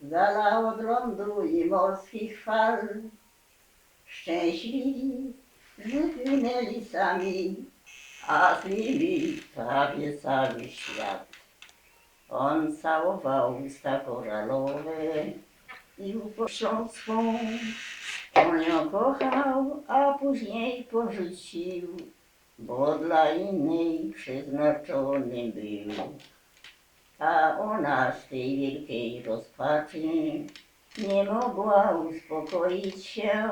Dala od lądu i morskich fal, szczęśliwi, że płynęli sami, a z nimi prawie cały świat. On całował usta koralowe i upoślą swą, on ją kochał, a później porzucił, bo dla innej przeznaczony był. A ona z tej wielkiej rozpaczy nie mogła uspokoić się.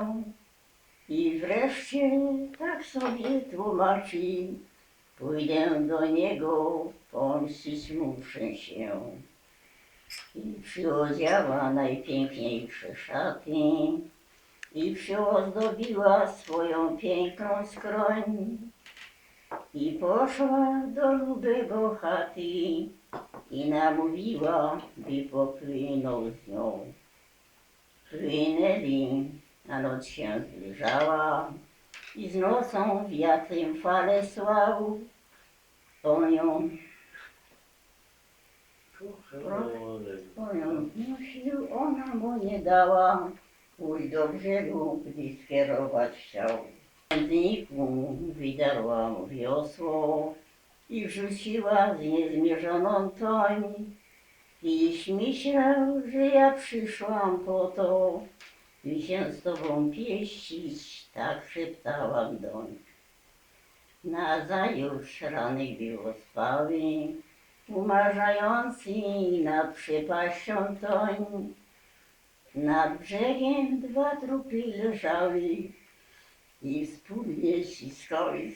I wreszcie tak sobie tłumaczy, pójdę do niego, pomścić muszę się. I przyodziała najpiękniejsze szaty i przyozdobiła swoją piękną skroń. I poszła do lubego chaty i namówiła, by popłynął z nią. Płynęli, a noc się zbliżała i z nocą wiatrem fale słał. On ją, on ją nosił, ona mu nie dała, pójść do brzegu, gdy skierować chciał. Pędniku wydarła mu wiosło i wrzuciła z niezmierzoną toń. Tyś myślał, że ja przyszłam po to, by się z tobą pieścić, tak szeptałam doń. Nazajutrz ranek było spały, umarzający nad przepaścią toń. Nad brzegiem dwa trupy leżały i wspólnie ściskały